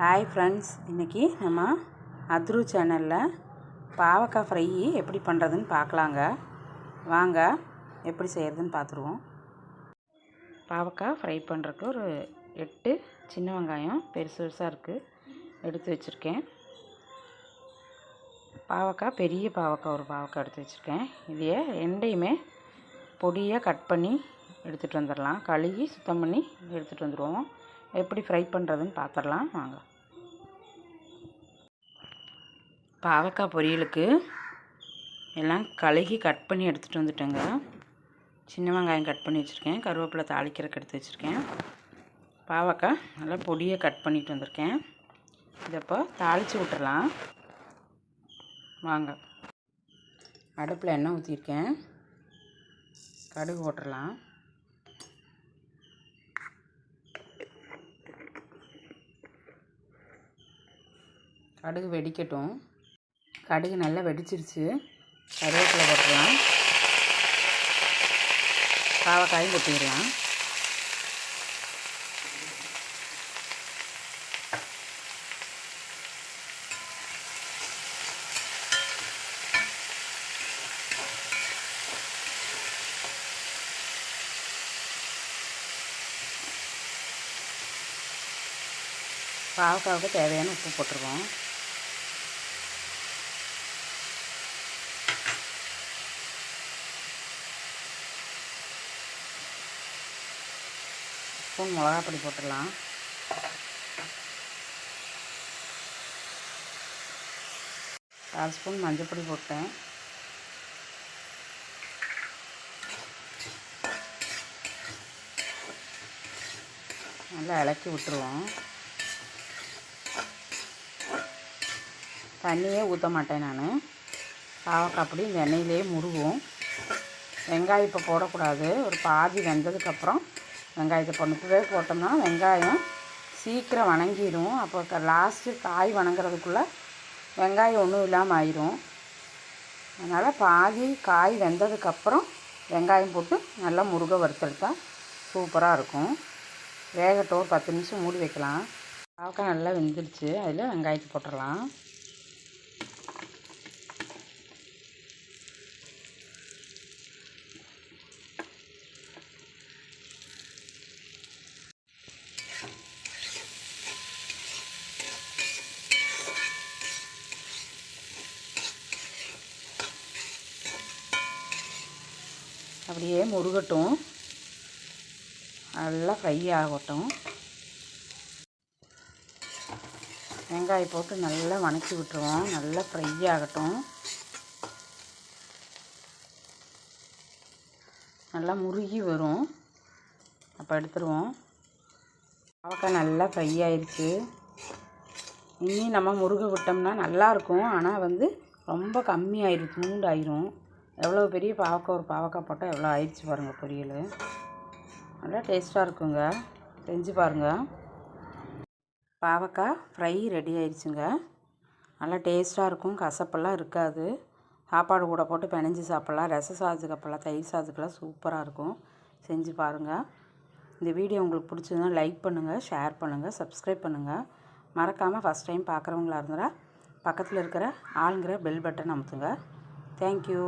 Hi friends இன்றைக்கி நம்ம அத்ரு சேனலில் பாவக்காய் ஃப்ரை எப்படி பண்ணுறதுன்னு பார்க்கலாங்க. வாங்க எப்படி செய்கிறதுன்னு பார்த்துருவோம். பாவக்காய் ஃப்ரை பண்ணுறதுக்கு ஒரு எட்டு சின்ன வெங்காயம் பெருசு பெருசாக இருக்குது எடுத்து வச்சுருக்கேன். பாவக்காய் பெரிய பாவக்காய் ஒரு பாவக்காய் எடுத்து வச்சுருக்கேன். இதையே ரெண்டையுமே பொடியாக கட் பண்ணி எடுத்துகிட்டு வந்துடலாம் கழுவி சுத்தம் பண்ணி எடுத்துகிட்டு வந்துடுவோம் எப்படி ஃப்ரை பண்ணுறதுன்னு பார்த்துடலாம் வாங்க. பாவக்காய் பொரியலுக்கு எல்லாம் கழுகி கட் பண்ணி எடுத்துகிட்டு வந்துட்டேங்க. சின்ன வெங்காயம் கட் பண்ணி வச்சுருக்கேன். கருவேப்பிலை தாளிக்கிறதுக்கு எடுத்து வச்சுருக்கேன். பாவக்காய் நல்லா பொடியை கட் பண்ணிட்டு வந்திருக்கேன். இதப்போ தாளித்து விட்டுறலாம் வாங்க. அடுப்பில் எண்ணெய் ஊற்றிருக்கேன் கடுகு போட்டுடலாம் கடுகு வெடிக்கட்டும். கடுகு நல்லா வெடிச்சிருச்சு. கருவேப்பிலை போட்டுடலாம் பாவக்காயும் கொட்டிடலாம். பாவக்காவுக்கு தேவையான உப்பு போட்டுருவோம். ஸ்பூன் மிளகாப்பொடி போட்டுடலாம். கால் ஸ்பூன் மஞ்சள் போட்டேன். நல்லா இலக்கி விட்டுருவோம். தண்ணியே ஊற்ற மாட்டேன் நான். பாவக்காய் அப்படி இந்த எண்ணெயிலே முருகும் வெங்காயம் இப்போ போடக்கூடாது. ஒரு பாதி வெந்ததுக்கப்புறம் வெங்காயத்தை போடணும் போட்டோம்னா வெங்காயம் சீக்கிரம் வணங்கிடும் அப்போ லாஸ்ட்டு காய் வணங்குறதுக்குள்ளே வெங்காயம் ஒன்றும் இல்லாமல் ஆயிரும். அதனால் பாதி காய் வெந்ததுக்கப்புறம் வெங்காயம் போட்டு நல்லா முருக வறுத்தெடுத்தா சூப்பராக இருக்கும். வேகட்டும் ஒரு பத்து நிமிஷம் மூடி வைக்கலாம். பாவக்காய் நல்லா வெந்துடுச்சு. அதில் வெங்காயத்தை போட்டுடலாம். அப்படியே முருகட்டும். நல்லா ஃப்ரை ஆகட்டும். வெங்காயம் போட்டு நல்லா வணக்கி விட்டுருவோம். நல்லா ஃப்ரை ஆகட்டும். நல்லா முருகி வரும். அப்போ எடுத்துருவோம். பாவக்காய் நல்லா ஃப்ரை ஆயிடுச்சு இனி நம்ம முருக விட்டோம்னா நல்லாயிருக்கும் ஆனால் வந்து ரொம்ப கம்மியாயிரும் தூண்டாயிரும். எவ்வளோ பெரிய பாவக்காய் ஒரு பாவக்காய் போட்டால் எவ்வளோ ஆயிடுச்சு பாருங்கள் பொரியல். நல்லா டேஸ்ட்டாக இருக்குங்க. செஞ்சு பாருங்கள் பாவக்காய் ஃப்ரை ரெடி ஆயிடுச்சுங்க. நல்லா டேஸ்ட்டாக இருக்கும் கசப்பெல்லாம் இருக்காது. சாப்பாடு கூட போட்டு பிணைஞ்சி சாப்பிட்லாம். ரச சாதத்துக்கு தயிர் சாதத்துக்கெல்லாம் சூப்பராக இருக்கும். செஞ்சு பாருங்கள் இந்த வீடியோ உங்களுக்கு பிடிச்சதுன்னா லைக் பண்ணுங்கள் ஷேர் பண்ணுங்கள் சப்ஸ்கிரைப் பண்ணுங்கள் மறக்காமல் ஃபஸ்ட் டைம் பார்க்குறவங்களா இருந்தால் பக்கத்தில் இருக்கிற ஆளுங்கிற பெல் பட்டன் அமுத்துங்க. தேங்க்யூ